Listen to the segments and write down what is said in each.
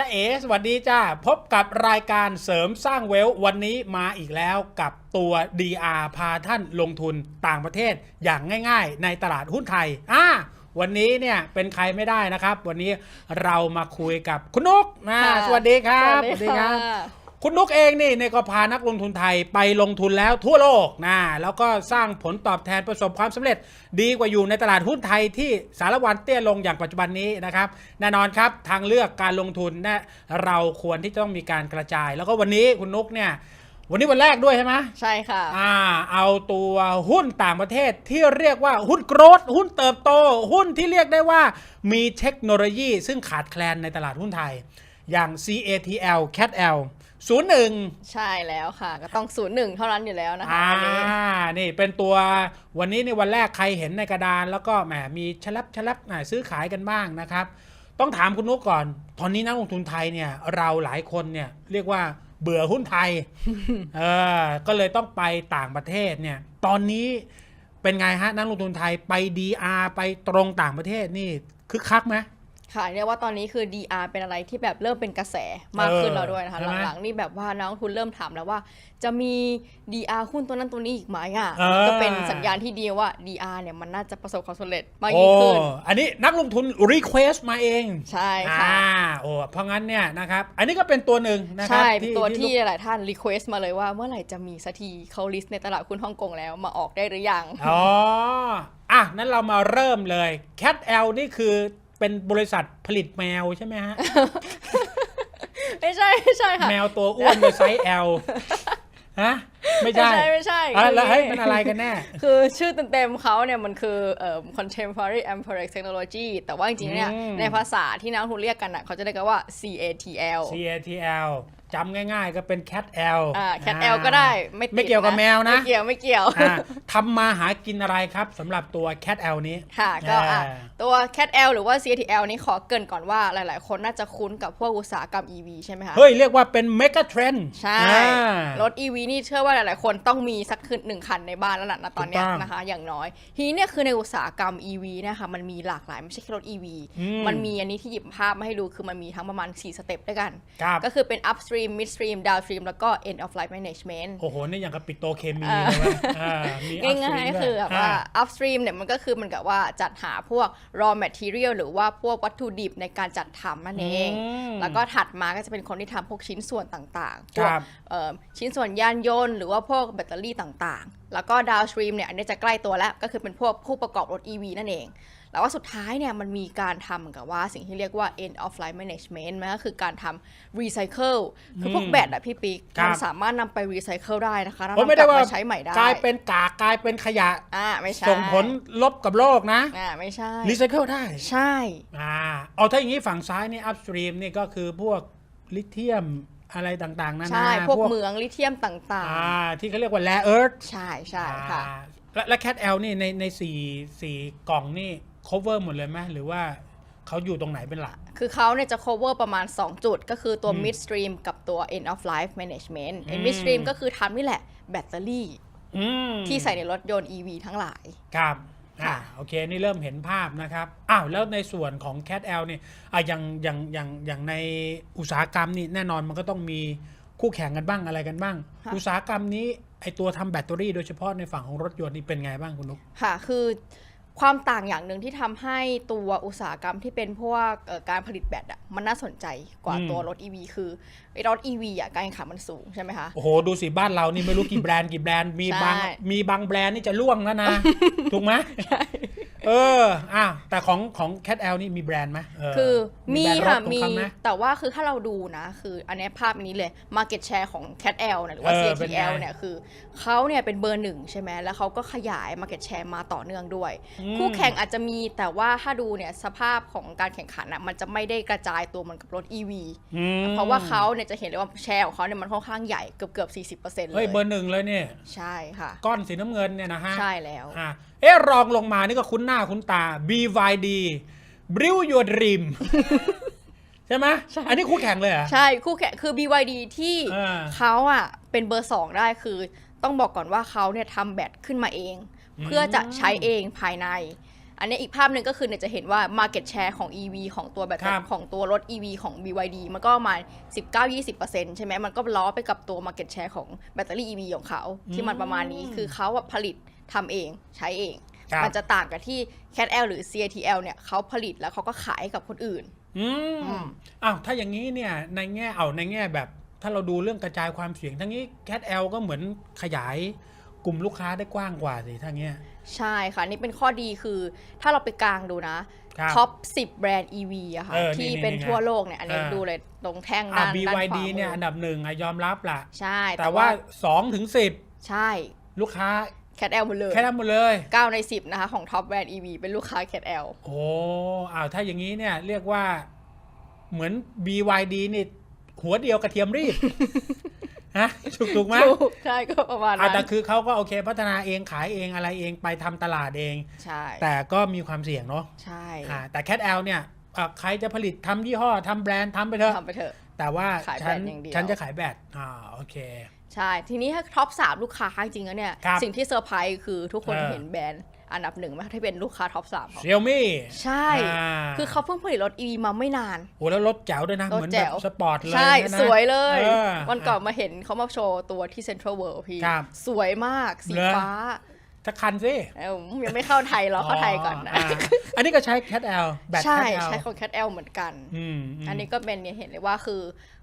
จ้าเอ๋สวัสดีจ้า พบกับรายการเสริมสร้างเวลวันนี้มาอีกแล้วกับตัว DR พาท่านลงทุนต่างประเทศอย่างง่ายๆ ในตลาดหุ้นไทยอ่าวันนี้เนี่ยเป็นใครไม่ได้นะครับ วันนี้เรามาคุยกับคุณนุกนะค่ะสวัสดีครับสวัสดีค่ะ คุณนุกเองนี่เนี่ยก็พานักลงทุนไทยไปลงทุนแล้วทั่วโลกนะแล้วก็สร้างผลตอบแทนประสบความสำเร็จ ดีกว่าอยู่ในตลาดหุ้นไทยที่สารวันเตี้ยลงอย่างปัจจุบันนี้นะครับแน่นอนครับทางเลือกการลงทุนนะเราควรที่จะต้องมีการกระจาย แล้วก็วันนี้คุณนุกเนี่ยวันนี้วันแรกด้วยใช่ไหมใช่ค่ะอ่าเอาตัวหุ้นต่างประเทศที่เรียกว่าหุ้นโกรดหุ้นเติบโต หุ้นที่เรียกได้ว่ามีเทคโนโลยี ซึ่งขาดแคลนในตลาดหุ้นไทย อย่าง CATL CATL 01ใช่แล้วค่ะ ก็ต้องศูนย์หนึ่งเท่านั้นอยู่แล้วนะคะอ่า วันนี้นี่เป็นตัววันนี้ในวันแรกใครเห็นในกระดานแล้วก็แหมมีชลับชลับอ่าซื้อขายกันบ้างนะครับ ต้องถามคุณนุกก่อน ตอนนี้นักลงทุนไทยเนี่ยเราหลายคนเนี่ยเรียกว่าเบื่อหุ้นไทย เออก็เลยต้องไปต่างประเทศเนี่ย ตอนนี้เป็นไงฮะนักลงทุนไทยไป DR ไปตรงต่างประเทศนี่คึกคักไหม ค่ะเรียกว่าตอนนี้คือ DR เป็นอะไรที่แบบเริ่มเป็นกระแสมากขึ้นเออแล้วด้วยนะคะใช่ไหมหลังๆนี่แบบว่านักลงทุนเริ่มถามแล้วว่า จะมี DR หุ้นตัวนั้นตัวนี้อีกไหมอะเออก็เป็นสัญญาณที่ดีว่า DR เนี่ยมันน่าจะประสบความสำเร็จมากโอ้ยิ่งขึ้นอันนี้นักลงทุน Request มาเอง ใช่ค่ะอ่าโอ้เพราะงั้นเนี่ยนะครับอันนี้ก็เป็นตัวหนึ่งนะครัใช่บเป็นตัวที่ลูกหลายท่าน request มาเลยว่าเมื่อไหร่จะมีสักทีเขาลิสต์ในตลาดหุ้นฮ่องกงแล้วมาออกได้หรือยังอ๋ออะนั้นเรามาเริ่มเลย Cat L นี่คือ เป็นบริษัทผลิตแมวใช่ไหมฮะ ไม่ใช่ไม่ใช่ค่ะ แมวตัวอ้วนในไซส์ L ฮะไม่ไม่ใช่ใช่ ไม่ใช่อะแล้วคือเฮ้ยมันอะไรกันแน่ คือชื่อเต็มๆเขาเนี่ยมันคือเอ่อ contemporary amperex technology แต่ว่าจริงๆเนี่ยอืมในภาษาที่นักลงทุนเรียกกันอะเขาจะเรียกกันว่า CATL CATL จำง่ายๆ ก็เป็น Cat L อ่า cat L ก็ได้ไม่ติดไม่เกี่ยวกับแมวนะ ไม่เกี่ยวไม่เกี่ยว อะทำมาหากินอะไรครับสำหรับตัว Cat L นี้ ค่ะก็อะอ่าตัว cat L หรือว่า CATL นี่ขอเกรินก่อนว่าหลาย ๆ คนน่าจะคุ้นกับพวกอุตสาหกรรม EV ใช่ไหมคะ เฮ้ย เรียกว่าเป็น Mega Trend ใช่ อ่า รถ EV นี่เชื่อว่าหลาย ๆ คนต้องมีสักคืนหนึ่งคันในบ้านแล้วล่ะนะตอนเนี้ยถูกต้องนะคะ อย่างน้อย ทีนี้เนี่ยคือในอุตสาหกรรม EV เนะคะมันมีหลากหลายไม่ใช่แค่รถ EV อืม มันมีอันนี้ที่หยิบภาพมาให้ดูคือมันมีทั้งประมาณ 4 สเต็ปด้วยกัน ครับ ก็คือเป็น upstream midstream downstream แล้วก็ end of life management โอ้โห นี่อย่างกับปิโตรเคมีอ่าเลยว่าอ่ามีง่าย upstream ๆคือแบบว่าอ่ upstream เนี่ยมันก็คือเหมันกับว่าจัดหาพวก raw material หรือว่าพวกวัตถุดิบในการจัดทำนั่นเองอืมแล้วก็ถัดมาก็จะเป็นคนที่ทำพวกชิ้นส่วนต่างๆพควกรับเอ่อชิ้นส่วนยานยนต์หรือว่าพวกแบตเตอรี่ต่างๆ แล้วก็ downstream เนี่ยอันนี้จะใกล้ตัวแล้วก็คือเป็นพวกผู้ประกอบรถ EV นั่นเอง แล้วว่าสุดท้ายเนี่ยมันมีการทำเหมือนกับว่าสิ่งที่เรียกว่า end of life management มันก็คือการทำ recycle คือพวกอืมแบตอะพี่ปิ๊กครับ มันสามารถนำไป recycle ได้นะคะแล้วโอ้ไม่นำกได้ลับว่ามาใช้ใหม่ได้กลายเป็นกากกลายเป็นขยะ อ่าไม่ใช่ส่งผลลบกับโลกนะอ่าไม่ใช่รีไซเคิลได้ใช่ อ่าเอาถ้าอย่างนี้ฝั่งซ้ายนี่อัพสตรีมนี่ก็คือพวกลิเธียมอะไรต่างๆนานาใช่ พวกเหมืองลิเธียมต่างอ่าที่เขาเรียกว่าแร่เอิร์ธ ๆ ใช่ใช่ค่ะและและแคทแอลนี่ในในสี่สี่กล่องนี่ cover หมดเลยไหมหรือว่าเขาอยู่ตรงไหนเป็นหลัก คือเขาเนี่ยจะ cover ประมาณ 2 จุด ก็คือตัวอืม midstream กับตัว end of life management ไอ้อืม midstream ก็คือทำนี่แหละแบตเตอรี่อืมที่ใส่ในรถยนต์ EV ทั้งหลาย ครับอ่าค่ะโอเค นี่เริ่มเห็นภาพนะครับ อ้าว แล้วในส่วนของ Cat L เนี่ยอะอย่างอย่างอย่างอย่างในอุตสาหกรรมนี่แน่นอนมันก็ต้องมีคู่แข่งกันบ้างอะไรกันบ้างค่ะอุตสาหกรรมนี้ไอตัวทำแบตเตอรี่โดยเฉพาะในฝั่งของรถยนต์นี่เป็นไงบ้างคุณนุกค่ะ คือ ความต่างอย่างหนึ่งที่ทำให้ตัวอุตสาหกรรมที่เป็นพวกเอ่อการผลิตแบตอะมันน่าสนใจกว่าอืมตัวรถ EV คือไอ้รถ EV อะการแข่งขันมันสูงใช่ไหมคะ โอ้โห ดูสิบ้านเรานี่ไม่รู้กี่แบรนด์กี่แบรนด์มีบางใช่มีบางแบรนด์นี่จะล่วงแล้วนะ ถูกไหม เอออ้าวแต่ของของ Cat L นี่มีแบรนด์ไหมเคือมีแบรนด์รค่ะถของมีเขาไหมแต่ว่าคือถ้าเราดูนะ คืออันเนี้ยภาพอันนี้เลย market share ของ Cat L เนี่ยหรือว่า เออเป็นไง CATL เนี่ยคือเขาเนี่ยเป็นเบอร์หนึ่งใช่ไหมแล้วเขาก็ขยาย market share มาต่อเนื่องด้วย อืม คู่แข่งอาจจะมีแต่ว่าถ้าดูเนี่ยสภาพของการแข่งขันอะมันจะไม่ได้กระจายตัวเหมันกับรถ EV อืมเพราะว่าเขาเนี่ยจะเห็นเลยว่าแชร์ของเขาเนี่ยมันค่อนข้างใหญ่เกือบเกือบ40%เลเฮ้ยยเบอร์หนึ่งเลยเนี่ย ใช่ค่ะ ก้อนสีน้ำเงินเนี่ยนะฮะใช่แล้ว อะ เอ๊ะรองลงมานี่ก็คุ้นหน้าคุ้นตา BYD Brew Your Dream ใช่ไหมใช่ อันนี้คู่แข่งเลยเหรอ ใช่คู่แข่งคือ BYD ที่อ่าเขาอะเป็นเบอร์สองได้คือ ต้องบอกก่อนว่าเขาเนี่ยทำแบตขึ้นมาเอง อืม เพื่อจะใช้เองภายใน อันนี้อีกภาพหนึ่งก็คือเนี่ยจะเห็นว่า Market Share ของ EV ของตัวแบตครับ ของตัวรถ EV ของ BYD มันก็ประมาณ 19-20%ใช่ไหมมันก็ล้อไปกับตัว Market Share ของแบตเตอรี่ EV ของเขาที่มันประมาณนี้คือเขาอะผลิต ทำเองใช้เอง ครับ มันจะต่างกับที่ CATL หรือ CATL เนี่ยเขาผลิตแล้วเขาก็ขายให้กับคนอื่น อือืมม อ้าวถ้าอย่างนี้เนี่ยในแง่เอาในแง่แบบ ถ้าเราดูเรื่องกระจายความเสี่ยงทั้งนี้ Cat L ก็เหมือนขยายกลุ่มลูกค้าได้กว้างกว่าสิทั้งเงี้ยใช่ค่ะ นี่เป็นข้อดีคือ ถ้าเราไปกลางดูนะ ครับ ท็อป 10 แบรนด์ EV อะค่ะ เออนี่ที่นี่เป็นนี่ไงทั่วโลกเนี่ย อันนี้อ่า ดูเลยตรงแท่งอ่า ด้านด้านขวา BYD มืเนี่ยอันดับหนึ่งอะยอมรับละใช่แต่ว่าสองถึงสิบใช่ ลูกค้า Cat L หมดเลยแค่นั้นหมดเลย 9ใน 10 นะคะ ของท็อปแบรนด์ EV เป็นลูกค้า Cat L โอ้อ้าวถ้าอย่างนี้เนี่ยเรียกว่าเหมือน BYD นี่หัวเดียวกระเทียมรีบ ฮะถูกถูกไหมถูกใช่ก็ประมาณอะนั้แต่นคือเขาก็โอเคพัฒนาเองขายเองอะไรเองไปทำตลาดเอง ใช่แต่ก็มีความเสี่ยงเนาะใช่อ่าแต่ Cat L เนี่ยอะใครจะผลิตทำยี่ห้อทำแบรนด์ทำไปเถอะ ทำไปเถอะ แต่ว่าขายแบฉัรนนด์อย่างเดียว ฉันจะขายแบตอ่าโอเค ใช่ ทีนี้ถ้าท็อป3ลูกค้าจริงๆแล้วเนี่ย ครับสิ่งที่เซอร์ไพรส์คือทุกคนเออ เห็นแบรนด์อันดับหนึ่งไหมที่เป็นลูกค้าท็อป3เขาเซียวมี่ใช่ คือเขาเพิ่งผลิตรถ EV มาไม่นานโอ้แล้วรถแจ๋วด้วยนะ รถเหมือนแจ๋แบบว สปอร์ตเลยใช่ นะสวยเลยเออ วันก่อนมาเห็นเขามาโชว์ตัวที่เซ็นทรัลเวิลด์พี่ ครับสวยมาก สีเหรอ ฟ้าสักคันสิเอ้ายังไม่เข้าไทยหรอเข้าไทยก่อนนะาอันนี้ก็ใช้ Cat L แบตใช่ Cat L ใช้ของ Cat L เหมือนกัน อืมมอันนี้ก็เป็นเนี่ยเห็นเลยว่าคือ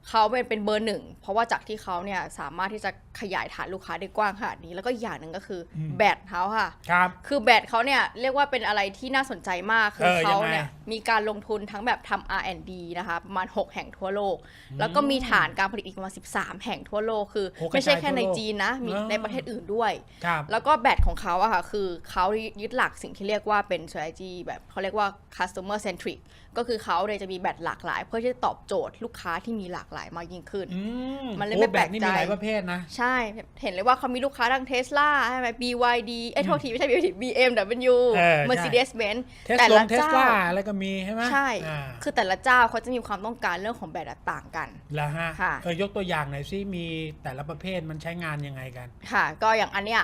เขาเป็นเป็นเบอร์หนึ่ง เพราะว่าจากที่เขาเนี่ยสามารถที่จะขยายฐานลูกค้าได้กว้างขนาดนี้ แล้วก็อีกอย่างหนึ่งก็คืออม แบตเขาค่ะ ครับ คือแบตเขาเนี่ยเรียกว่าเป็นอะไรที่น่าสนใจมาก คือเออเขายังไงเนี่ยมีการลงทุนทั้งแบบทำ R&D นะคะประมาณ 6 แห่งทั่วโลก แล้วก็มีฐานการผลิตอีกประมาณ13 แห่งทั่วโลก คือ โอ้กระจายไม่ใช่แค่ในทั่วโลกจีนนะ มีอ่าในประเทศอื่นด้วย ครับ แล้วก็แบตของเขาอะค่ะ คือเขายึดหลักสิ่งที่เรียกว่าเป็น strategy แบบเขาเรียกว่า customer centric ก็คือเขาเนี่ยจะมีแบตหลากหลาย เพื่อที่จะตอบโจทย์ลูกค้าที่มีหลากหลายมากยิ่งขึ้นอืมมันเลยโอ้ไม่แปลกบตนี่ใจมีหลายประเภทนะ ใช่ เห็นเลยว่าเขามีลูกค้าทั้งเทสลาใช่ไหม BYD เอ้ยโทษทีไม่ใช่ BYD BMW เออใช่ Mercedes Benz เทสแต่ลละงเทสเจ้าลาอะไรก็มีใช่ไหมใช่อ่าคือแต่ละเจ้าเขาจะมีความต้องการเรื่องของแบตอะต่างกันแล้วฮะค่ะเออยกตัวอย่างหน่อยซิมีแต่ละประเภทมันใช้งานยังไงกัน ค่ะ ก็อย่างอันเนี้ย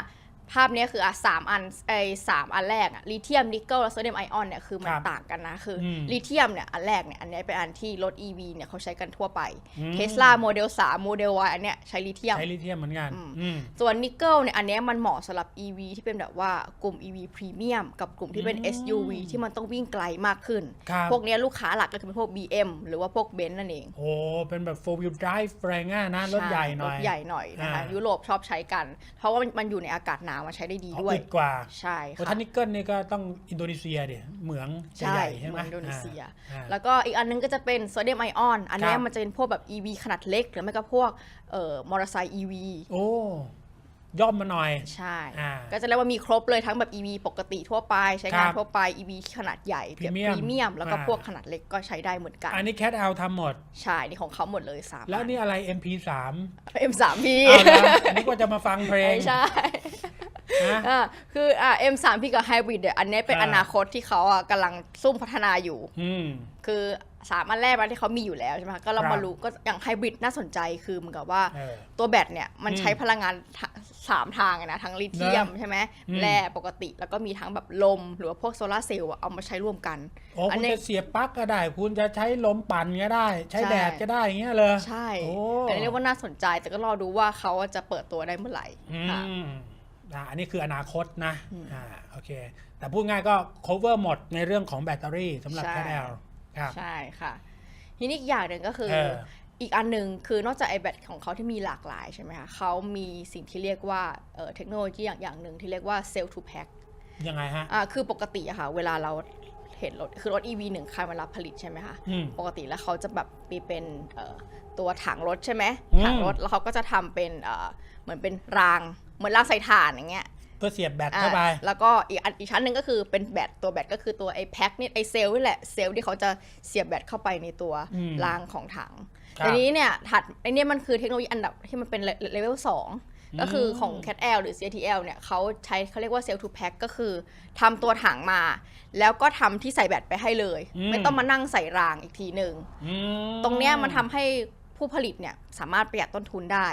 ภาพเนี้ยคืออะสามอันไอสามอันแรกอะลิเธียมนิกเกิลและโซเดียมไอออนเนี่ยคือมันครับต่างกันนะ คืออมลิเธียมเนี่ยอันแรกเนี่ยอันเนี้ยเป็นอันที่รถ EV เนี่ยเขาใช้กันทั่วไปอืม เทสลาโมเดล3โมเดล Y อันเนี้ยใช้ลิเธียม ใช้ลิเธียมเหมือนกันอืม อืม ส่วนนิกเกิลเนี่ยอันเนี้ยมันเหมาะสำหรับ EV ที่เป็นแบบว่ากลุ่ม EV พรีเมียมกับกลุ่มที่เป็น อืม SUV ที่มันต้องวิ่งไกลมากขึ้น ครับ พวกเนี้ยลูกค้าหลักก็คือเป็นพวก BM หรือว่าพวกเบนซ์นั่นเอง โอ้เป็นแบบ four wheel drive แรงง่ายนะรถใหญ่หน่อย รถใหญ่หน่อยนะคะอ่ายุ ยุโรปชอบใช้กัน เพราะว่ามันอยู่ในอากาศหนาวมันใช้ได้ดีเอาด้วยอึดกว่าใช่โอ้ค่ะถ้านิกเกิลนี่ก็ต้องอินโดนีเซียเดี๋ยเหมืองจะใช่ใหญ่ใช่ไหมเหมือนอินโดนีเซียอ่าแล้วก็อีกอันนึงก็จะเป็นโซเดียมไอออน อันเนี้คยรับมันจะเป็นพวกแบบ EV ขนาดเล็ก หรือไม่ก็พวกเอ่อมอเตอร์ไซค์ EV โอ้ ย่อมมาหน่อย ใช่ อ่าก็จะเรียกว่ามีครบเลยทั้งแบบ EV ปกติทั่วไปใช้งานครับทั่วไป EV ขนาดใหญ่แบบ Premium พรีเมียม แล้วก็อ่า พวกขนาดเล็กก็ใช้ได้เหมือนกัน อันนี้แคทเอาทำหมด ใช่ นี่ของเขาหมดเลยสามแล้วนี่อะไร MP3 เอ็มสามพีเอาแล้วอันนี้ก็จะมาฟังเพลงไม่ใช่นะ อ่าคืออ่า M3P กับ Hybrid เนี่ยอันนี้เป็นอ่า อนาคตที่เขาอะกำลังซุ่มพัฒนาอยู่ อืม คือสามอันแรกมันที่เขามีอยู่แล้วใช่ไหมคะก็เราครับ มารู้ก็อย่างไฮบริดน่าสนใจคือเหมือนกับว่า เออ ตัวแบตเนี่ยมันอืมใช้พลังงานทะ สามทางอะนะทั้งลิเธียมนะใช่ไหมอืมแร่ปกติแล้วก็มีทั้งแบบลม หรือว่าพวกโซลาร์เซลล์อะเอามาใช้ร่วมกันโอ้อันคุณนี้จะเสียบปลั๊กก็ได้ คุณจะใช้ลมปั่นก็ได้ ใช้ใช่แดดก็ได้อย่างเงี้ยเลยใช่โอ้อันนี้เรียกว่าน่าสนใจแต่ก็รอดูว่าเขาจะเปิดตัวได้เมื่อไหร่อืค่ะมอ่าอันนี้คืออนาคตนะอืมอ่าโอเค แต่พูดง่ายก็ cover หมดในเรื่องของแบตเตอรี่สำหรับใช่แคทแอลครับใช่ค่ะทีนี้อีกอย่างหนึ่งก็คือเอออีกอันหนึ่งคือนอกจากไอแบตของเขาที่มีหลากหลายใช่ไหมคะเขามีสิ่งที่เรียกว่าเอ่อเทคโนโลยีอย่างอย่างหนึ่งที่เรียกว่าเซล l ์ to pack ยังไงฮะอ่าคือปกติอะค่ะ เวลาเราเห็นรถคือรถ EV หนึ่งคันเวลาผลิตใช่ไหมคะอืมปกติแล้วเขาจะแบบมีเป็นเอ่อตัวถังรถใช่ไหมอืมถังรถแล้วเขาก็จะทำเป็นเอ่อเหมือนเป็นราง เหมือนรางใส่ถ่านอย่างเงี้ยเพื่อเสียบแบตอ่าเข้าไป แล้วก็อีกอันอีกชั้นหนึ่งก็คือเป็นแบตตัวแบตก็คือตัวไอ้แพ็คนี่ไอ้เซลล์นี่แหละเซลล์ที่เขาจะเสียบแบตเข้าไปในตัวอืมรางของถังครับทีนี้เนี่ยถัดไอ้เนี่ยมันคือเทคโนโลยีอันดับที่มันเป็นเลเวลสองก็คือของ Cat L หรือ CATL เนี่ยเขาใช้เขาเรียกว่า Cell to Pack ก็คือทำตัวถังมา แล้วก็ทำที่ใส่แบตไปให้เลยอืมไม่ต้องมานั่งใส่รางอีกทีหนึ่งอืมตรงเนี้ยมันทำให้ผผู้ผลิตเนี่ยสามารถประหยัดต้นทุนได้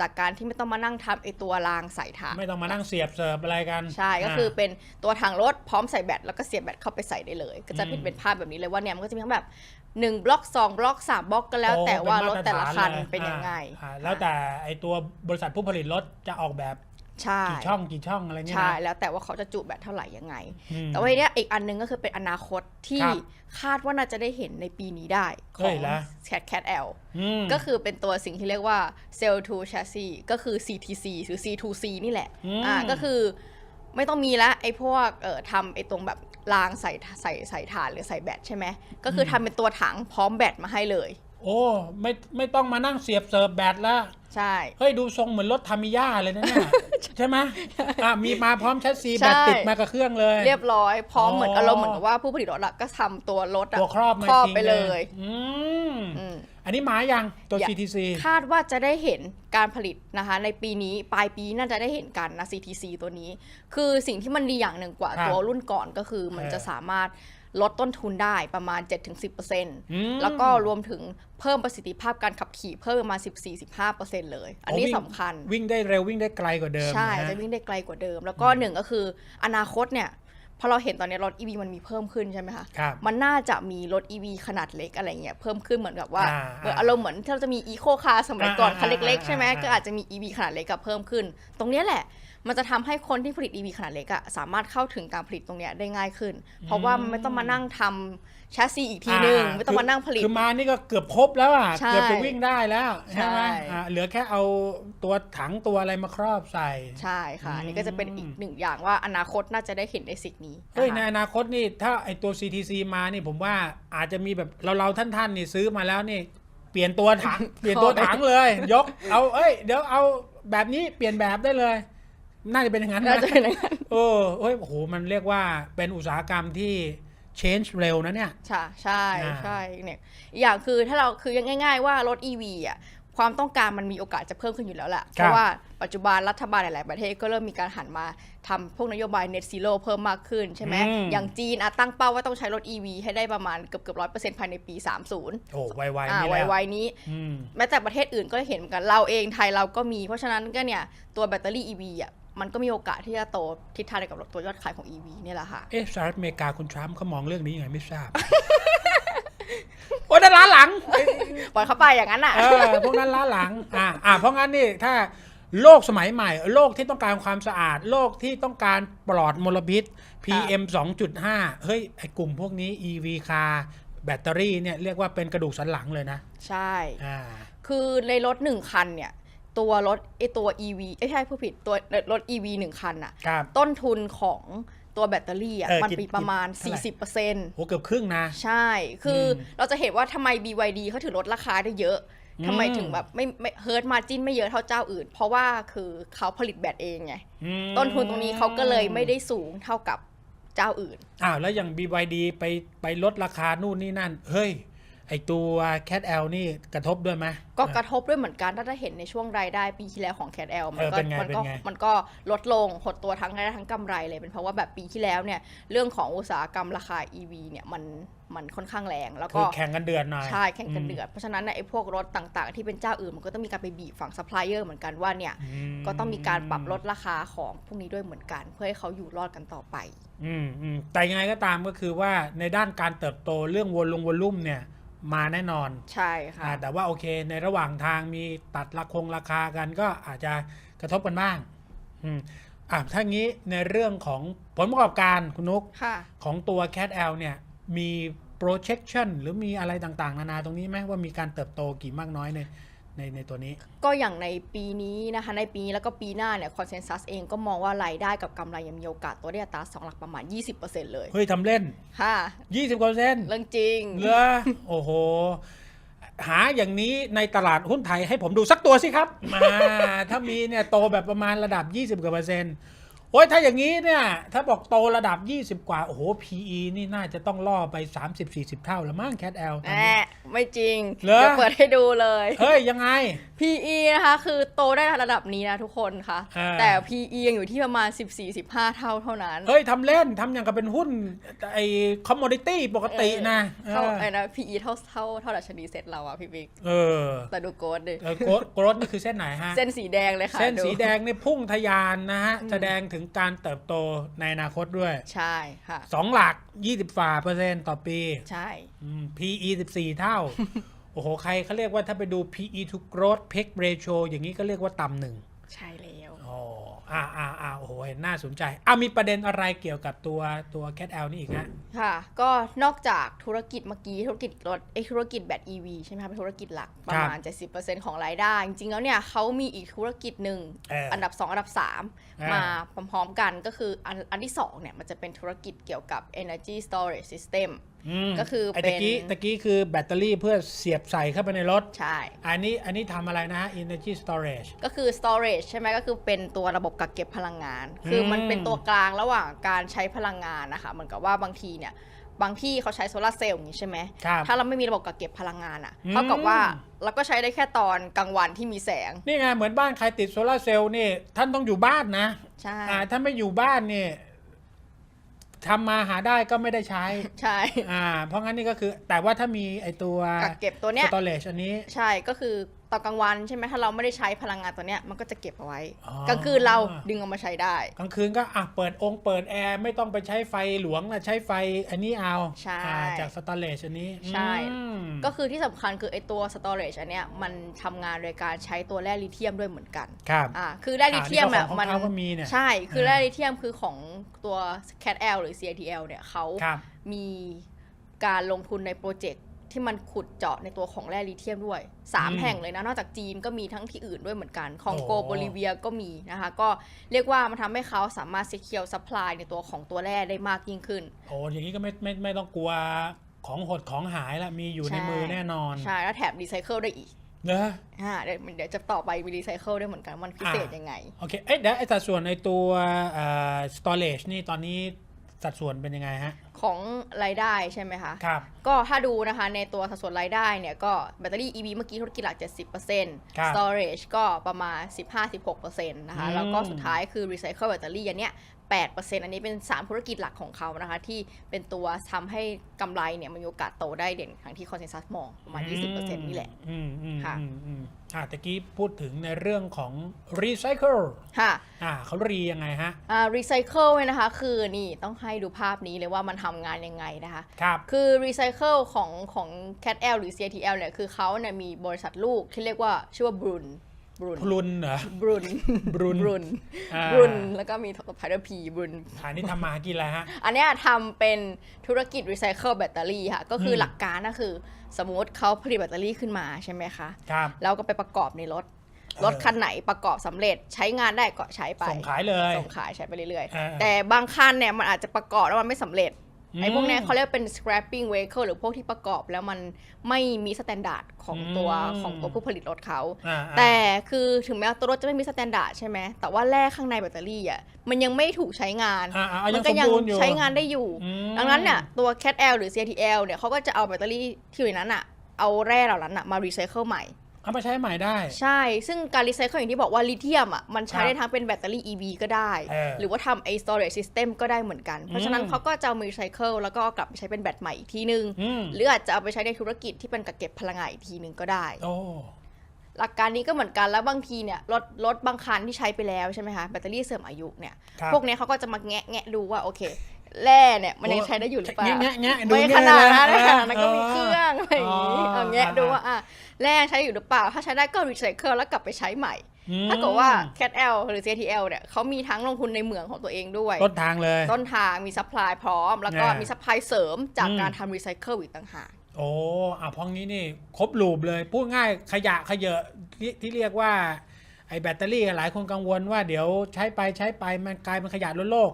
จากการที่ไม่ต้องมานั่งทำไอตัวรางใส่ถังไม่ต้องมานั่งเสียบเสิร์ฟอะไรกันใช่ก็คืออาเป็นตัวถังรถพร้อมใส่แบตแล้วก็เสียบแบตเข้าไปใส่ได้เลย ก็จะเป็นอืมเป็นภาพแบบนี้เลยว่าเนี่ยมันก็จะมีทั้งแบบ1บล็อก2บล็อก3บล็อกก็แล้วโอ้แต่ว่ารถเป็นแต่ละคันมาตรฐาลยเป็นยังไงอ่าอ่าแล้วแต่ไอตัวบริษัทผู้ผลิตรถจะออกแบบ ใช่กี่ช่องกี่ช่องอะไรเงี้ยใช่นะแล้วแต่ว่าเขาจะจุแบตเท่าไหร่ยังไง อืม แต่ว่าทีเนี้ยอีกอันหนึงก็คือเป็นอนาคตที่ครับคาดว่าน่าจะได้เห็นในปีนี้ได้ขเฮ้องยเหรอ Cat Cat L อืมก็คือเป็นตัวสิ่งที่เรียกว่า Cell to Chassis ก็คือ CTC หรือ C2C นี่แหละอืมอ่าก็คือไม่ต้องมีละไอ้พวกเอ่อทำไอ้ตรงแบบรางใส่ใส่ใส่ถ่านหรือใส่แบตใช่ไหมก็คือทำเป็นตัวถังพร้อมแบตมาให้เลย โอ้ไม่ไม่ต้องมานั่งเสียบเสิร์ฟแบตแล้ว ใช่ เฮ้ย ดูทรงเหมือนรถทามิยาเลยนะเนี่ย ใช่ไหมอะมีมาพร้อมแชสซีใช่ แบตติดมากับเครื่องเลย เรียบร้อยพร้อมอ๋อเหมือนอารมณ์เหมือนกับว่าผู้ผลิตรถอะก็ทำตัวรถอะตัวครอบมาครอบทิ้งไปเลยอืมอืม อันนี้มายังตัวอย่า CTC คาดว่าจะได้เห็นการผลิตนะคะ ในปีนี้ปลายปีน่าจะได้เห็นกันนะ CTC ตัวนี้ คือสิ่งที่มันดีอย่างหนึ่งกว่าครับตัวรุ่นก่อนก็คือมันเออจะสามารถ ลดต้นทุนได้ประมาณ 7-10%มแล้วก็รวมถึงเพิ่มประสิทธิภาพการขับขี่เพิ่มประมาณ 14-15%เลย อันนี้วิ่งสำคัญ วิ่งได้เร็ววิ่งได้ไกลกว่าเดิม ใช่นฮจะวิ่งได้ไกลกว่าเดิม แล้วก็หนึ่งก็คือ อนาคตเนี่ย พอเราเห็นตอนนี้รถ EV มันมีเพิ่มขึ้นใช่ไหมคะครับมันน่าจะมีรถ EV ขนาดเล็กอะไรเงี้ยเพิ่มขึ้นเหมือนกับว่าอ่าเหมือนอารมณ์เหมือนที่เราจะมีอีโคคาร์สมัยก่อนอ่าคันเล็กๆใช่ไหมอ่าก็อาจจะมี EV ขนาดเล็กกับเพิ่มขึ้น ตรงเนี้ยแหละ มันจะทำให้คนที่ผลิต EV ขนาดเล็กอะสามารถเข้าถึงการผลิตตรงเนี้ยได้ง่ายขึ้น เพราะว่ามันไม่ต้องมานั่งทำ แชสซีอีกทีนึงาไม่ต้องมานั่งผลิต คือมานี่ก็เกือบครบแล้วอะใช่เกือบจะวิ่งได้แล้วใช่ไหมใช่อ่าเหลือแค่เอาตัวถังตัวอะไรมาครอบใส่ ใช่ค่ะอืมอันนี้ก็จะเป็นอีกหนึ่งอย่างว่าอนาคตน่าจะได้เห็นในสิ่งนี้ เฮ้ยนะคะในอนาคตนี่ถ้าไอตัว CTC มานี่ผมว่าอาจจะมีแบบเราเราท่านท่านๆนี่ซื้อมาแล้วนี่ เปลี่ยนตัวถัง เปลี่ยนตัวถังเลย ยก เอา เอ้ย เดี๋ยวเอาแบบนี้เปลี่ยนแบบได้เลยน่าจะเป็นอย่างนั้นน่านะจะเป็นอย่างนั้นเออเฮ้ยโอ้โห มันเรียกว่าเป็นอุตสาหกรรมที่ change เร็วนะเนี่ยใช่ใช่อ่าใช่เนี่ยอีกอย่างคือถ้าเราคือยังง่าย ๆ ว่ารถ EV อะความต้องการมันมีโอกาสจะเพิ่มขึ้นอยู่แล้วแหละเพราะว่าปัจจุบันรัฐบาลหลาย ๆ ประเทศก็เริ่มมีการหันมาทำพวกนโยบาย net zero เพิ่มมากขึ้นใช่ไหมอืมอย่างจีนอะตั้งเป้าว่าต้องใช้รถ EV ให้ได้ประมาณเกือบเกือบร้อยเปอร์เซ็นต์ภายในปี 30 โอ้ไวๆอ่านี่แล้วไวๆนี้อืมแม้แต่ประเทศอื่นก็เห็นเหมือนกันเราเองไทยเราก็มี เพราะฉะนั้นก็เนี่ยตัวแบตเตอรี่ EV อะ มันก็มีโอกาสที่จะโตทิศทางเดียวกับตัวยอดขายของ EV เนี่ยแหละค่ะ เอ๊ะสหรัฐอเมริกาคุณทรัมป์เขามองเรื่องนี้ยังไงไม่ทราบ โอ้ยด้านล้านหลัง ปล่อยเข้าไปอย่างนั้นอะ เออพวกนั้นล้าหลัง อ่าอ่าเพราะงั้นนี่ถ้าโลกสมัยใหม่ โลกที่ต้องการความสะอาด โลกที่ต้องการปลอดมลพิษ PM 2.5 เฮ้ย ไอ้กลุ่มพวกนี้ EV คาร์แบตเตอรี่เนี่ยเรียกว่าเป็นกระดูกสันหลังเลยนะ ใช่ อ่า คือในรถหนึ่งคันเนี่ย ตัวรถไอตัว EV เอ้ยใช่ผู้ผิดตัวรถ EV หนึ่งคันอะครับ ต้นทุนของตัวแบตเตอรี่อะเออมันกี่มีประมาณ เท่าไหร่ 40%โหเกือบครึ่งนะ ใช่ คืออมเราจะเห็นว่าทำไม BYD เขาถึงลดราคาได้เยอะอืมทำไมถึงแบบไม่ไม่เฮิร์ตมาจินไม่เยอะเท่าเจ้าอื่น เพราะว่าคือเขาผลิตแบตเองไง อืมต้นทุนตรงนี้เขาก็เลยไม่ได้สูงเท่ากับเจ้าอื่น อ้าวแล้วอย่าง BYD ไปไปลดราคานู่นนี่นั่น เฮ้ย ไอตัว Cat L นี่กระทบด้วยไหมก็กระทบด้วยเหมือนกันถ้าจะเห็นในช่วงรายได้ปีที่แล้วของ Cat L มันเออก็เป็นไงมันก็เป็นไงมันก็ลดลงหดตัวทั้งรายได้ทั้งกำไรเลยเป็นเพราะว่าแบบปีที่แล้วเนี่ยเรื่องของอุตสาหกรรมราคา EV เนี่ยมันมันค่อนข้างแรง แล้วคืก็อแข่งกันเดือนหน่อยใช่แข่งกันเดือดเพราะฉะนั้นเนี่ยไอ้พวกรถต่างๆ ที่เป็นเจ้าอื่นมันก็ต้องมีการไปบีบฝั่งซัพพลายเออร์เหมือนกันว่าเนี่ยอืมก็ต้องมีการปรับลดราคาของพวกนี้ด้วยเหมือนกัน เพื่อให้เขาอยู่รอดกันต่อไป อืมอืมแต่ยังไงก็ตามก็คือว่าในด้านการเติบโตเรื่องวอลลงวอลลุ่มเนี่ย มาแน่นอนใช่ค่ะอ่าแต่ว่าโอเคในระหว่างทางมีตัดราคงราคากันก็อาจจะกระทบกันบ้างอืมอะถ้างี้ในเรื่องของผลประกอบการคุณนุกค่ะของตัว Cat L เนี่ยมี projection หรือมีอะไรต่างๆ นานาตรงนี้ไหมว่ามีการเติบโตกี่มากน้อยใน ในในตัวนี้ ก็อย่างในปีนี้นะคะ ในปีนี้แล้วก็ปีหน้าเนี่ยคอนเซนแซสเองก็มองว่ารายได้กับกำไรยังมีโอกาสตัวได้อัตราสองหลักประมาณ 20%เลยเฮ้ยทำเล่น ค่ะ 20เปอร์เซ็นต์เรื่องจริง เหรอโอ้โห หาอย่างนี้ในตลาดหุ้นไทยให้ผมดูสักตัวสิครับมาถ้ามีเนี่ยโตแบบประมาณระดับ 20กว่าเปอร์เซ็นต์ โอ้ยถ้าอย่างนี้เนี่ย ถ้าบอกโตระดับ 20 กว่า โอ้โห PE นี่น่าจะต้องล่อไป 30-40 เท่าแล้วมั้ง Cat L ตแหอนนี้มไม่จริงเหรอเดี๋ยวเปิดให้ดูเลย เฮ้ย ยังไง PE นะคะ คือโตได้ระดับนี้นะทุกคนค่ะอ่าแต่ PE ยังอยู่ที่ประมาณ 14-15 เท่าเท่านั้น เฮ้ยทำเล่นทำอย่างกับเป็นหุ้นไอ้คอมมอดิตี้ปกตินะเท่าเออไอ้นะ PE เท่าเท่าเท่าดัชนีเซ็ตเราอะพี่บิ๊กเออ แต่ดูโกดดิเออโกรธโกรธนี่คือเส้นไหนฮะ เส้นสีแดงเลยค่ะ เส้นสีแดดูงนี่พุ่งทะยานนะฮะ แสดงถึงการเติบโตในอนาคตด้วยใช่ค่ะ2หลัก20ฝ่าเปอร์เซ็นต์ต่อปี ใช่อืม PE 14เท่า โอ้โห ใครเขาเรียกว่าถ้าไปดู PE to growth PEG ratio อย่างนี้ก็เรียกว่าต่ำหนึ่งใช่แล้วอ๋อ อ่าอ่าอ่าโอ้โหเห็นน่าสนใจอะมีประเด็นอะไรเกี่ยวกับตัวตัว Cat L นี่อีกฮะค่ะ ก็นอกจากธุรกิจเมื่อกี้ธุรกิจรถไอยธุรกิจแบต EV ใช่ไหมคะเป็นธุรกิจหลักประมาณ 70%ของรายได้ จริงๆแล้วเนี่ยเขามีอีกธุรกิจหนึ่งเอออัอันดับ 2 อันดับอ่า3มาพร้อมๆกันก็คืออันอันที่2เนี่ยมันจะเป็นธุรกิจเกี่ยวกับ energy storage system อืม ก็คือไอ้เป็ตะนกี้ตะกี้คือแบตเตอรี่เพื่อเสียบใส่เข้าไปในรถ ใช่ อันนี้อันนี้ทำอะไรนะฮะ energy storage ก็คือ storage ใช่ไหมก็คือเป็นตัวระบบกักเก็บพลังงาน คือมันเป็นตัวกลางระหว่างการใช้พลังงานนะคะ เหมือนกับว่าบางทีเนี่ยบางที่เขาใช้โซลาร์เซลล์อย่างนี้ใช่ไหมครับถ้าเราไม่มีระบบกักเก็บพลังงานอะ่ะอืมเท่ากับว่าเราก็ใช้ได้แค่ตอนกลางวันที่มีแสง นี่ไงเหมือนบ้านใครติดโซลาร์เซลล์นี่ท่านต้องอยู่บ้านนะ ใช่อ่าถ้าไม่อยู่บ้านเนี่ย ทำมาหาได้ก็ไม่ได้ใช้ ใช่ อ่า เพราะงั้นนี่ก็คือ แต่ว่าถ้ามีไอตัวกักเก็บตัวเนี้ยสตอเรจอันนี้ ใช่ก็คือ ตอนกลางวันใช่ไหมถ้าเราไม่ได้ใช้พลังงานตัวเนี้ยมันก็จะเก็บเอาไว้อ๋อ กลางคืนเราดึงเอามาใช้ได้ กลางคืนก็อะเปิดองค์เปิดแอร์ไม่ต้องไปใช้ไฟหลวงนะใช้ไฟอันนี้เอาใช่อ่าจากสตอเรจอันนี้ใช่ อืมก็คือที่สำคัญคือไอตัว storage อันเนี้ยมันทำงานโดยการใช้ตัวแร่ลิเธียมด้วยเหมือนกันครับ อ่าคือแร่ลิเธียมอ่าแบบของมันเขาก็มีเนี่ยใช่คือเออแร่ลิเธียมคือของตัว Cat L หรือ CATL เนี่ยเขา ครับ มีการลงทุนในโปรเจกต์ ที่มันขุดเจาะในตัวของแร่ลิเธียมด้วย 3 แห่งเลยนะ นอกจากจีนก็มีทั้งที่อื่นด้วยเหมือนกัน คองโกโอ้โบลิเวียก็มีนะคะ ก็เรียกว่ามันทำให้เขาสามารถ secure supply ในตัวของตัวแร่ได้มากยิ่งขึ้น โอ้อย่างนี้ก็ไม่ไม่ไม่ต้องกลัวของหดของหายละมีอยู่ในใช่มือแน่นอน ใช่ แล้วแถบรีไซเคิลได้อีกเนอะอ่าเดี๋ยวเดี๋ยวจะต่อไปมีรีไซเคิลได้เหมือนกันมันพิเศษยังไง โอเค เอ๊ะเดี๋ยวไอ้สัดส่วนในตัวเอ่อ storage นี่ตอนนี้ สัดส่วนเป็นยังไงฮะ ของรายได้ใช่ไหมคะครับ ก็ถ้าดูนะคะในตัวสัดส่วนรายได้เนี่ยก็แบตเตอรี่ EV เมื่อกี้ธุรกิจหลัก 70%ครับ storage ก็ประมาณ 15-16%นะคะอืมแล้วก็สุดท้ายคือ recycle แบตเตอรี่อันเนี้ย 8%อันนี้เป็น 3 ธุรกิจหลักของเขานะคะ ที่เป็นตัวทำให้กำไรเนี่ยมันมีโอกาสโตได้เด่นอย่างที่ consensus มองประมาณ 20%นี่แหละอืมอืมค่ะอืมอืมอ่าตะกี้พูดถึงในเรื่องของ recycle ค่ะอ่าเขารียังไงฮะอ่า recycle เนี่ยนะคะ คือนี่ต้องให้ดูภาพนี้เลยว่ามันทำงานยังไงนะคะครับคือ Recycle ของของ Cat L หรือ CATL เนี่ยคือเขาเนี่ยมีบริษัทลูกที่เรียกว่าชื่อว่า Brun Brun พลุนเหรอ Brun Brun Brun อ่า Brun แล้วก็มีตัวพายด้วย P Brun อันนี้ทำมาหากินอะไรฮะ อันเนี้ยทำเป็นธุรกิจ Recycle แบตเตอรี่ค่ะ ก็คืออม หลักการก็คือ สมมติเขาผลิตแบตเตอรี่ขึ้นมาใช่ไหมคะ ครับ แล้วก็ไปประกอบในรถเออ รถคันไหนประกอบสำเร็จใช้งานได้ก็ใช้ไป ส่งขายเลย ส่งขายใช้ไปเรื่อยเออๆแต่บางคันเนี่ยมันอาจจะประกอบแล้วมันไม่สำเร็จอืม ไอ้พวกเนี้ยเขาเรียกเป็น scrapping vehicle หรือพวกที่ประกอบแล้วมันไม่มีสแตนดาร์ดของตัวอืมของตัวผู้ผลิตรถเขาอ่าแต่คือถึงแม้ว่าตัวรถจะไม่มีสแตนดาร์ดใช่ไหม แต่ว่าแร่ข้างในแบตเตอรี่อะมันยังไม่ถูกใช้งานอ่าอ่าอ่ามัยังก็สมยังบูรณ์อยู่ใช้งานได้อยู่อืมดังนั้นเนี่ยตัว Cat L หรือ CATL เนี่ยเขาก็จะเอาแบตเตอรี่ที่อยู่ในนั้นอะเอาแร่เหล่านั้นอะมารีไซเคิลใหม่ เอามาใช้ใหม่ได้ ใช่ ซึ่งการรีไซเคิลอย่างที่บอกว่าลิเธียมอะมันใช้ครับได้ทั้งเป็นแบตเตอรี่ EV ก็ได้ เออหรือว่าทำไอ้ storage system ก็ได้เหมือนกัน เพราะฉะนั้นอืม เขาก็จะเอามารีไซเคิลแล้วก็เอากลับไปใช้เป็นแบตใหม่อีกทีนึง อืมหรืออาจจะเอาไปใช้ในธุรกิจที่เป็นกักเก็บพลังงานอีกทีนึงก็ได้ โอ้ หลักการนี้ก็เหมือนกันแล้วบางทีเนี่ยรถรถบางคันที่ใช้ไปแล้วใช่ไหมคะแบตเตอรี่เสื่อมอายุเนี่ยครับ พวกเนี้ยเขาก็จะมาแงะแงะดูว่าโอเค แร่เนี่ยมันยังใช้ได้อยู่หรือเปล่าแงะแงะดูไม่แงะขนาดนั้นเลยไม่นะขนาดนั้นก็มีเครื่องอะไรอย่างนี้อ๋อเอาแงะดูว่าอะแร่ใช้อยู่หรือเปล่า ถ้าใช้ได้ก็รีไซเคิลแล้วกลับไปใช้ใหม่อืมถ้าเกิดว่า Cat L หรือ CATL เนี่ยเขามีทั้งลงทุนในเหมืองของตัวเองด้วย ต้นทางเลย ต้นทางมีซัพพลายพร้อม แล้วก็อ่ามีมีซัพพลายเสริมจากอืมการทำรีไซเคิลอีกต่างหากโอ้อะพองี้นี่ครบลูปเลย พูดง่ายขยะขยะที่ที่เรียกว่าไอ้แบตเตอรี่หลายคนกังวลว่าเดี๋ยวใช้ไปใช้ไปมันกลายเป็นขยะล้นโลก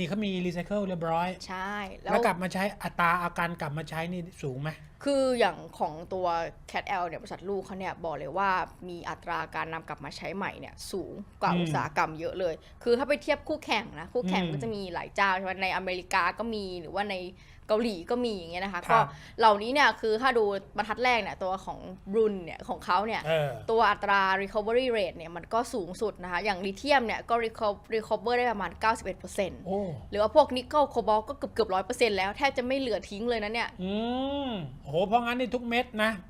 นี่เขามีรีไซเคิลเรียบร้อย ใช่ แล้แล้ววกลับมาใช้อัตราอาการกลับมาใช้นี่สูงไหม คืออย่างของตัว Cat L เนี่ยบริษัทลูกเขาเนี่ยบอกเลยว่ามีอัตราการนำกลับมาใช้ใหม่เนี่ยสูงกว่าอืมอุตสาหกรรมเยอะเลย คือถ้าไปเทียบคู่แข่งนะ คู่แข่งอืม ก็จะมีหลายเจ้าใช่ไหมในอเมริกาก็มีหรือว่าใน เกาหลีก็มีอย่างเงี้ยนะคะครัก็บเหล่านี้เนี่ยคือถ้าดูบรรทัดแรกเนี่ยตัวของรุนเนี่ยของเขาเนี่ยเออตัวอัตรา recovery rate เนี่ยมันก็สูงสุดนะคะอย่างลิเธียมเนี่ยก็ reco- recover ได้ประมาณ 91%โอ้หรือว่าพวกนิกเกิลโคบอลก็เกือบเกือบร้อยเปอร์เซ็นต์แล้วแทบจะไม่เหลือทิ้งเลยนะเนี่ยอืมโอ้โหเพราะงั้นนี่ทุกเม็ดนะค่ะ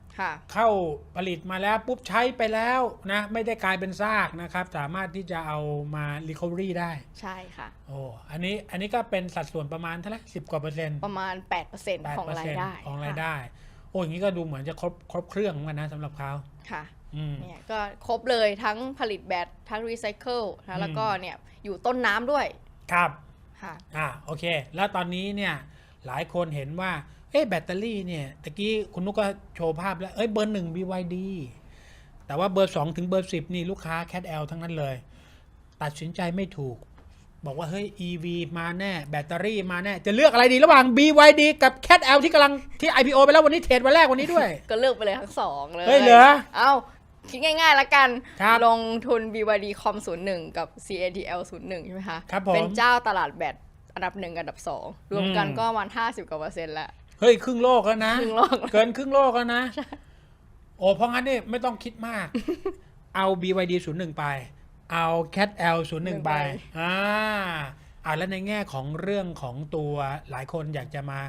เข้าผลิตมาแล้วปุ๊บใช้ไปแล้วนะไม่ได้กลายเป็นซากนะครับ สามารถที่จะเอามา recovery ได้ใช่ค่ะโอ้อันนี้อันนี้ก็เป็นสัดส่วนประมาณเท่าไหร่สิบกว่าเปอร์เซ็นต์ประมาณ 8%ของรายได้ของรายได้ โอ้อย่างนี้ก็ดูเหมือนจะครบครบเครื่องเหมือนกันนะสำหรับเขาค่ะอืมเนี่ยก็ครบเลยทั้งผลิตแบตทั้งรีไซเคิลอืมแล้วก็เนี่ยอยู่ต้นน้ำด้วย ครับค่ะอ่าโอเค แล้วตอนนี้เนี่ยหลายคนเห็นว่า เอ๊ะแบตเตอรี่เนี่ยตะกี้คุณนุกก็โชว์ภาพแล้ว เอ้ยเบอร์หนึ่ง BYD แต่ว่าเบอร์สองถึงเบอร์สิบนี่ลูกค้า Cat L ทั้งนั้นเลย ตัดสินใจไม่ถูก บอกว่า เฮ้ย EV มาแน่ แบตเตอรี่มาแน่ จะเลือกอะไรดีระหว่าง BYD กับ Cat L ที่กำลังที่ IPO ไปแล้ววันนี้เทรดวันแรกวันนี้ด้วย ก็เลือกไปเลยทั้งสองเลยเฮ้ยเหรอ เอ้าคิดง่ายๆละกัน ครับลงทุน BYD Com 01 กับ CATL 01 ใช่ไหมคะ ครับผมเป็นเจ้าตลาดแบตอันดับหนึ่งอันดับสองรวมกันอืม ก็ประมาณ50กว่าเปอร์เซ็นต์แล้ว เฮ้ยครึ่งโลกแล้วนะครึ่งโลกแล้วเกินครึ่งโลกแล้วนะโอ้เพราะงั้นนี่ไม่ต้องคิดมาก เอา BYD 0 1 ไป เอา Cat L 0 1 ไปอ่าอ่าแล้วในแง่ของเรื่องของตัวหลายคนอยากจะมา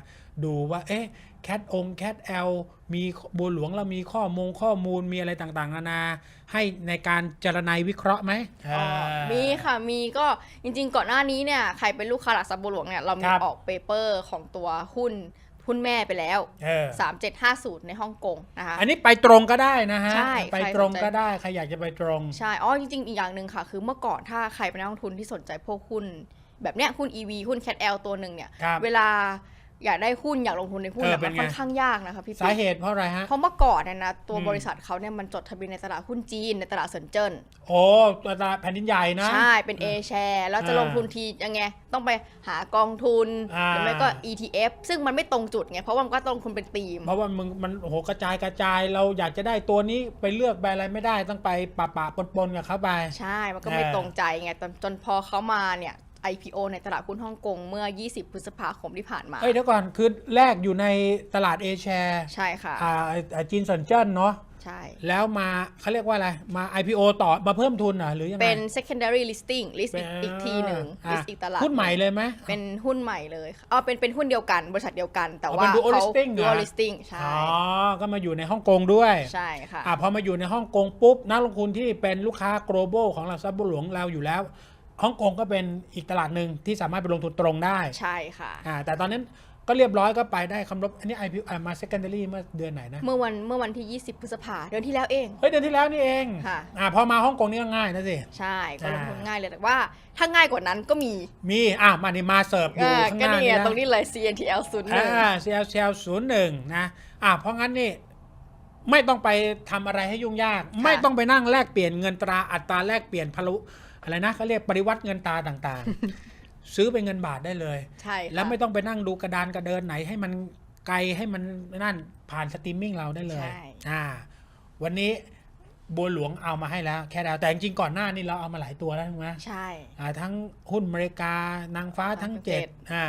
ดูว่าเอ๊ะ Cat อง Cat L มีบัวหลวงเรามีข้อมูลข้อมูลมีอะไรต่างๆ นานา ให้ในการจารณัยวิเคราะห์ไหมอ๋อมีค่ะมีก็จริงๆ ก่อนหน้านี้เนี่ยใครเป็นลูกค้าหลักทรัพย์บัวหลวงเนี่ยเรามีครับออกเปเปอร์ของตัวหุ้น หุ้นแม่ไปแล้ว เออ3750 ในฮ่องกงนะคะ อันนี้ไปตรงก็ได้นะฮะ ใช่ไปใครตรงสนใจก็ได้ ใครอยากจะไปตรง ใช่ อ๋อ จริง ๆ อีกอย่างหนึ่งค่ะ คือเมื่อก่อนถ้าใครเป็นนักลงทุนที่สนใจพวกหุ้น แบบเนี้ยหุ้น EV หุ้น Cat L ตัวหนึ่งเนี่ยครับเวลา อยากได้หุ้นอยากลงทุนในหุ้นเอออะเป็มันนไง ค่อนข้างยากนะคะพี่สาปิ๊กเหตุเพราะอะไรฮะ เพราะเมื่อก่อนเนี่ยนะตัวอืม บริษัทเขาเนี่ยมันจดทะเบียนในตลาดหุ้นจีนในตลาดเซินเจิ้น โอ้ตลาดแผ่นดินใหญ่นะ ใช่ เป็น A share แล้วจะอ่าลงทุนทียังไง ต้องไปหากองทุนอ่า หรือไม่ก็ ETF ซึ่งมันไม่ตรงจุดไง เพราะว่ามันก็ต้องลงทุนเป็นธีม เพราะว่ามึงมันโอ้โหกระจายกระจายเราอยากจะได้ตัวนี้ไปเลือกแบรนด์อะไรไม่ได้ต้องไปปะปะปนปนๆกับเขาไป ใช่ มันก็ไม่อ่า ตรงใจไงจนจนพอเขามาเนี่ย IPO ในตลาดหุ้นฮ่องกงเมื่อ 20 พฤษภาคมที่ผ่านมา เอ้ยเดี๋ยวก่อนคือแรกอยู่ในตลาดเอแชร์ใช่ค่ะอ่าอ่าจีนสันเจิ้นเนาะใช่ แล้วมาเขาเรียกว่าอะไร มา IPO ต่อมาเพิ่มทุนเหรอหรือยังไง เป็น secondary listing list อีกเป็นอีกทีหนึ่งอะ list อีกตลาด หุ้นใหม่เลยไหมเป็นหุ้นใหม่เลยอ๋อเป็นเป็นหุ้นเดียวกัน บริษัทเดียวกัน แต่อ๋อว่าเป็น dual เขา listing เหรอ dual listing ใช่ อ๋อ ก็มาอยู่ในฮ่องกงด้วย ใช่ค่ะอ่าพอมาอยู่ในฮ่องกงปุ๊บ นักลงทุนที่เป็นลูกค้า global ของหลักทรัพย์บัวหลวงเราอยู่แล้ว ฮ่องกงก็เป็นอีกตลาดหนึ่งที่สามารถไปลงทุนตรงได้ใช่ค่ะอ่าแต่ตอนนั้นก็เรียบร้อยก็ไปได้คำรบอันนี้ IPO อ่ามา secondary เมื่อเดือนไหนนะ เมื่อวันเมื่อวันที่ 20 พฤษภาเดือนที่แล้วเอง เฮ้ย เดือนที่แล้วนี่เองค่ะอ่าพอมาฮ่องกงนี่ก็ง่ายนะสิ ใช่ก็ลงทุนอ่าง่ายเลย แต่ว่าถ้าง่ายกว่านั้นก็มี มี อะมานี่มาเสิร์ฟอยู่อ่าข้างหก็น้านี่นี่ไงนะตรงนี้เลย CNTL 0 1อ่า CL ศูนย์หนึ่งนะอ่าเพราะงั้นนี่ไม่ต้องไปทำอะไรให้ยุ่งยาก ไม่ต้องไปนั่งแลกเปลี่ยนเงินตราอัตราแลกเปลี่ยนพลุ อะไรนะเขาเรียกปริวัติเงินตราต่างๆ ซื้อเป็นเงินบาทได้เลย ใช่ค่ะแล้วไม่ต้องไปนั่งดูกระดานกระเดินไหนให้มันไกลให้มันนั่นผ่านสตรีมมิ่งเราได้เลยใช่อ่า วันนี้บัวหลวงเอามาให้แล้ว แค่ดาวแต่จริงๆก่อนหน้านี้เราเอามาหลายตัวแล้วถูกไหมใช่อ่าทั้งหุ้นอเมริกานางฟ้าทั้งเจ็ดอ่า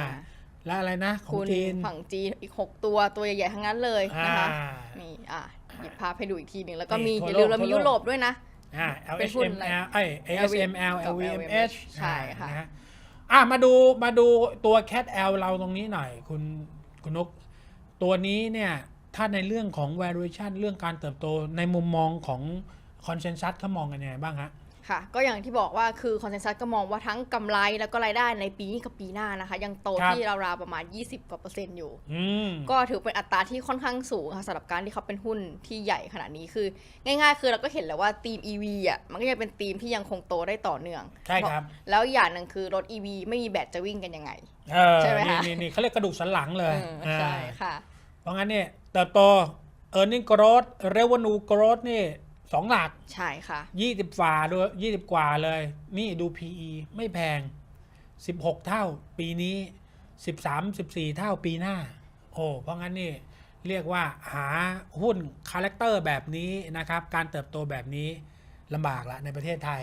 แล้วอะไรนะ ของคุณจีนฝั่งจีนอีก 6 ตัวตัวใหญ่ๆทั้งนั้นเลยนะคะอ่านี่อะหยิบภาพให้ดูอีกทีหนึ่งแล้วก็นี่มีทั่อวย่าโลลืกมเรามีทั่วโลกยุโรปด้วยนะ อ่าเป็นหุ้นอะไร LHML เอ้ย ASML กับ LVMH ใช่ค่ะอ่านอะมาดูมาดูตัว Cat L เราตรงนี้หน่อย คุณคุณนกตัวนี้เนี่ยถ้าในเรื่องของ valuation เรื่องการเติบโตในมุมมองของ consensus เขามองกันยังไงบ้างฮะ ค่ะ ก็อย่างที่บอกว่าคือคอนเซนแซสก็มองว่าทั้งกำไรแล้วก็รายได้ในปีนี้กับปีหน้านะคะ ยังโตครับที่ราวๆประมาณ 20 กว่าเปอร์เซ็นต์อยู่อืมก็ถือเป็นอัตราที่ค่อนข้างสูงค่ะสำหรับการที่เขาเป็นหุ้นที่ใหญ่ขนาดนี้คือ ง่ายๆ คือเราก็เห็นแล้วว่าทีม EV อะมันก็ยังเป็นทีมที่ยังคงโตได้ต่อเนื่อง ใช่ครับ แล้วอย่างหนึ่งคือรถ EV ไม่มีแบตจะวิ่งกันยังไงเออใช่ไหมคะนี่นี่นี่เขาเรียกกระดูกสันหลังเลยเออใช่อ่าค่ะ เพราะงั้นเนี่ยเติบโต earning growth revenue growth นี่ สองหลักใช่ค่ะยี่สิบฝ่าด้วยยี่สิบกว่าเลย นี่ดู PE ไม่แพง16เท่าปีนี้13 14เท่าปีหน้า โอ้เพราะงั้นนี่เรียกว่าหาหุ้นคาแรคเตอร์แบบนี้นะครับ การเติบโตแบบนี้ลำบากละในประเทศไทย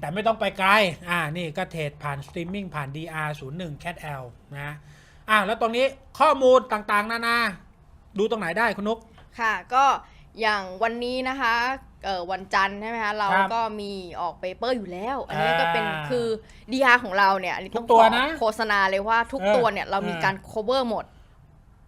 แต่ไม่ต้องไปไกล อ่า นี่ก็เทรดผ่านสตรีมมิ่งผ่าน DR01 Cat L นะ อ่าแล้วตรงนี้ข้อมูลต่างๆ นานา ดูตรงไหนได้คุณนุก ค่ะ ก็อย่างวันนี้นะคะ เอ่อวันจันทร์ใช่ไหมคะเราครับก็มีออกเปเปอร์อยู่แล้ว อันนี้ก็เป็นอ่าคือ DR ของเราเนี่ยอันนี้ต้องทุกตัวขอนะโฆษณาเลยว่าทุกเออตัวเนี่ยเรามีเออการ cover หมด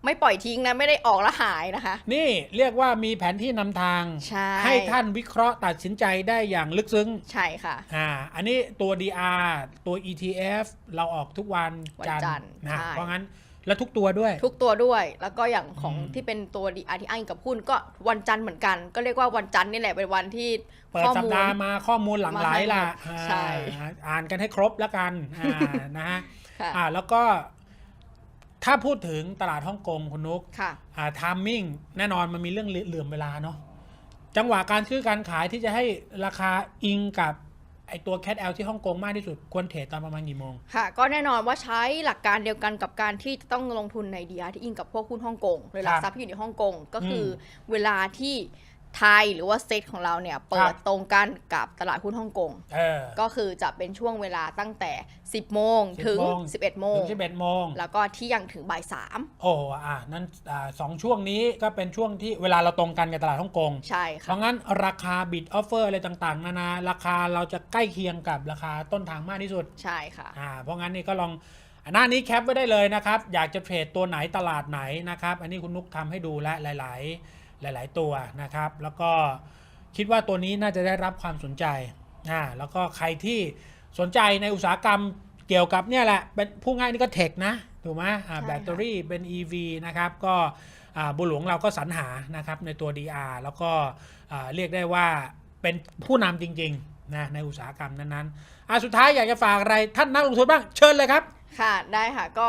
ไม่ปล่อยทิ้งนะ ไม่ได้ออกแล้วหายนะคะ นี่เรียกว่ามีแผนที่นำทาง ใช่ ให้ท่านวิเคราะห์ตัดสินใจได้อย่างลึกซึ้ง ใช่ค่ะ อ่า อันนี้ตัว DR ตัว ETF เราออกทุกวันวันจันทร์นะ ใช่ เพราะงั้น แล้วทุกตัวด้วย ทุกตัวด้วย แล้วก็อย่างของอืม ที่เป็นตัว DR ที่อ้างอิงกับหุ้นก็วันจันทร์เหมือนกัน ก็เรียกว่าวันจันทร์นี่แหละเป็นวันที่เปิดข้อสัปมูล ดาห์มาข้อมูลหลังไหลล่ะมาให้หมดใช่อ่าอ่านกันให้ครบแล้วกันอ่านะฮะค่ะอ่าแล้วก็ ถ้าพูดถึงตลาดฮ่องกงคุณนุก ค่ะ อ่าทามมิ่งแน่นอนมันมีเรื่องเหลื่อมเวลาเนาะจังหวะการซื้อการขายที่จะให้ราคาอิงกับ ไอตัว Cat L ที่ฮ่องกงมากที่สุดควรเทรดตอนประมาณกี่โมง ค่ะ ก็แน่นอนว่าใช้หลักการเดียวกันกับการที่จะต้องลงทุนใน DR ที่อิงกับพวกหุ้นฮ่องกงหรือหลักทรัพย์ที่อยู่ในฮ่องกงก็คืออเวลาที่ ไทยหรือว่าเซ็ตของเราเนี่ยเปิครัดบตรงกันกับตลาดหุ้นฮ่องกงเออ ก็คือจะเป็นช่วงเวลาตั้งแต่ 10 โมง10ถึงโมง 11 โมถึงงสิบเอ็ดโมง แล้วก็เที่ยงถึงบ่ายสามโอ้อ่านั้นอ่าสองช่วงนี้ก็เป็นช่วงที่เวลาเราตรงกันกับตลาดฮ่องกง ใช่เพค่ะ ราะงั้นราคาบิดออฟเฟอร์อะไรต่างๆ นานา ราคาเราจะใกล้เคียงกับราคาต้นทางมากที่สุด ใช่ค่ะ อ่า เพราะงั้นนี่ก็ลองหน้านี้แคปไว้ได้เลยนะครับ อยากจะเทรดตัวไหนตลาดไหนนะครับ อันนี้คุณนุกทำให้ดูและหลาย ๆ หลาย ๆ ตัวนะครับ แล้วก็คิดว่าตัวนี้น่าจะได้รับความสนใจอ่าแล้วก็ใครที่สนใจในอุตสาหกรรมเกี่ยวกับเนี่ยแหละเป็นผู้ง่ายนี่ก็เทคนะถูกไหมอ่าใช่ค่ะแบตเตอรี่เป็น EV นะครับก็อ่าบุญหลวงเราก็สรรหานะครับในตัว DR แล้วก็อ่าเรียกได้ว่าเป็นผู้นำจริงๆนะในอุตสาหกรรมนั้นๆอ่าสุดท้ายอยากจะฝากอะไรท่านนักลงทุนบ้างเชิญเลยครับ ค่ะได้ค่ะก็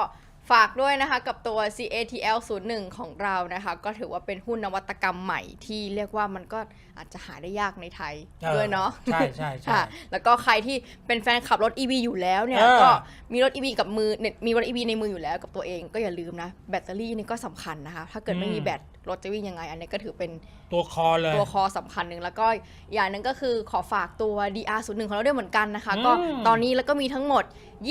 ฝากด้วยนะคะกับตัว CATL 01ของเรานะคะ ก็ถือว่าเป็นหุ้นนวัตกรรมใหม่ที่เรียกว่ามันก็อาจจะหาได้ยากในไทยเออด้วยเนาะใช่ใช่ใช่ค่ะแล้วก็ใครที่เป็นแฟนขับรถ EV อยู่แล้วเนี่ยเออก็มีรถ EV กับมือเนี่ยมีรถ EV ในมืออยู่แล้วกับตัวเองก็อย่าลืมนะ แบตเตอรี่นี่ก็สำคัญนะคะ ถ้าเกิดไม่มีแบต รถจะวิ่งยังไง อันนี้ก็ถือเป็นตัวคอเลยตัวคอสำคัญหนึ่งแล้วก็อย่างหนึ่งก็คือขอฝากตัว DR01 ของเราด้วยเหมือนกันนะคะอืมก็ตอนนี้แล้วก็มีทั้งหมด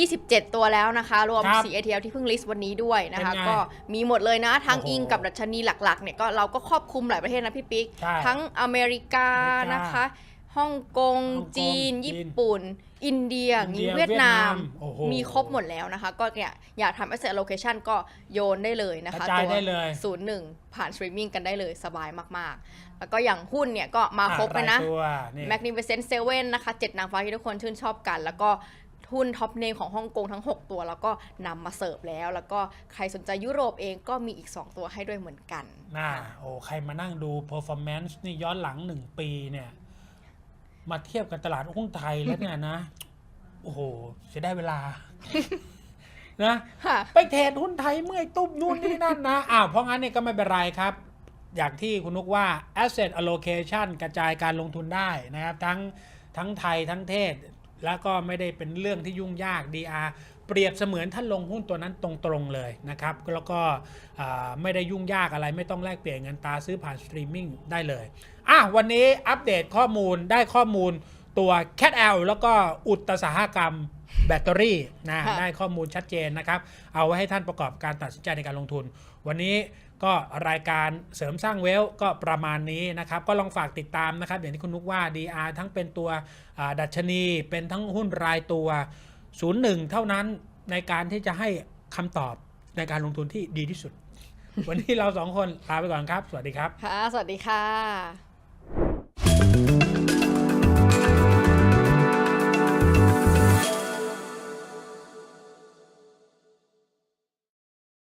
27 ตัวแล้วนะคะ รวมครับ CATL ที่เพิ่งลิสต์วันนี้ด้วยนะคะเป็นไงก็มีหมดเลยนะทั้งโอ้โหอิงกับดัชนีหลักๆเนี่ยก็เราก็ครอบคลุมหลายประเทศนะพี่ปิ๊กใช่ทั้งอเมริกาอเมริกานนะคะ ฮ่องกง ฮ่องกงจีน จีนญี่ปุ่น อินเดียอินเดียเวียดนาม เวียดนามโอ้โห มีครบหมดแล้วนะคะ ก็เนี่ยอยากทำ asset allocation ก็โยนได้เลยนะกคะระจายตัว ได้เลย ศูนย์หนึ่งผ่านสตรีมมิ่งกันได้เลยสบายมาก ๆ แล้วก็อย่างหุ้นเนี่ยก็มาครบเลยนะอ่รายตัวนี่ Magnificent Seven นะคะเจ็ดนางฟ้าที่ทุกคนชื่นชอบกัน แล้วก็หุ้นท็อปเนมของฮ่องกงทั้ง 6 ตัว แล้วก็นำมาเสิร์ฟแล้ว แล้วก็ใครสนใจยุโรปเองก็มีอีก 2 ตัวให้ด้วยเหมือนกัน น่าโอ้ใครมานั่งดู performance นี่ย้อนหลังหนึ่งปีเนี่ย มาเทียบกับตลาดหุ้นไทยแล้วเนี่ยนะ โอ้โหจะได้เวลา นะค่ะ ไปเทรดหุ้นไทยเมื่อยตุ้มนู่นนี่นั่นนะอ้าวเพราะงั้นเนี่ยก็ไม่เป็นไรครับ อย่างที่คุณนุกว่า asset allocation กระจายการลงทุนได้นะครับ ทั้งทั้งไทยทั้งเทศ แล้วก็ไม่ได้เป็นเรื่องที่ยุ่งยาก DR เปรียบเสมือนท่านลงหุ้นตัวนั้นตรงๆเลยนะครับแล้วก็อ่าไม่ได้ยุ่งยากอะไรไม่ต้องแลกเปลี่ยนเงินตราซื้อผ่านสตรีมมิ่งได้เลยอะวันนี้อัปเดตข้อมูลได้ข้อมูลตัว Cat L แล้วก็อุตสาหกรรมแบตเตอรี่นะค่ะได้ข้อมูลชัดเจนนะครับ เอาไว้ให้ท่านประกอบการตัดสินใจในการลงทุน วันนี้ก็รายการเสริมสร้างเวลก็ประมาณนี้นะครับ ก็ลองฝากติดตามนะครับ อย่างที่คุณนุกว่า DR ทั้งเป็นตัวอ่าดัชนีเป็นทั้งหุ้นรายตัว ศูนย์หนึ่งเท่านั้นในการที่จะให้คำตอบในการลงทุนที่ดีที่สุด วันนี้เราสองคนลาไปก่อนครับ สวัสดีครับ ค่ะ สวัสดีค่ะ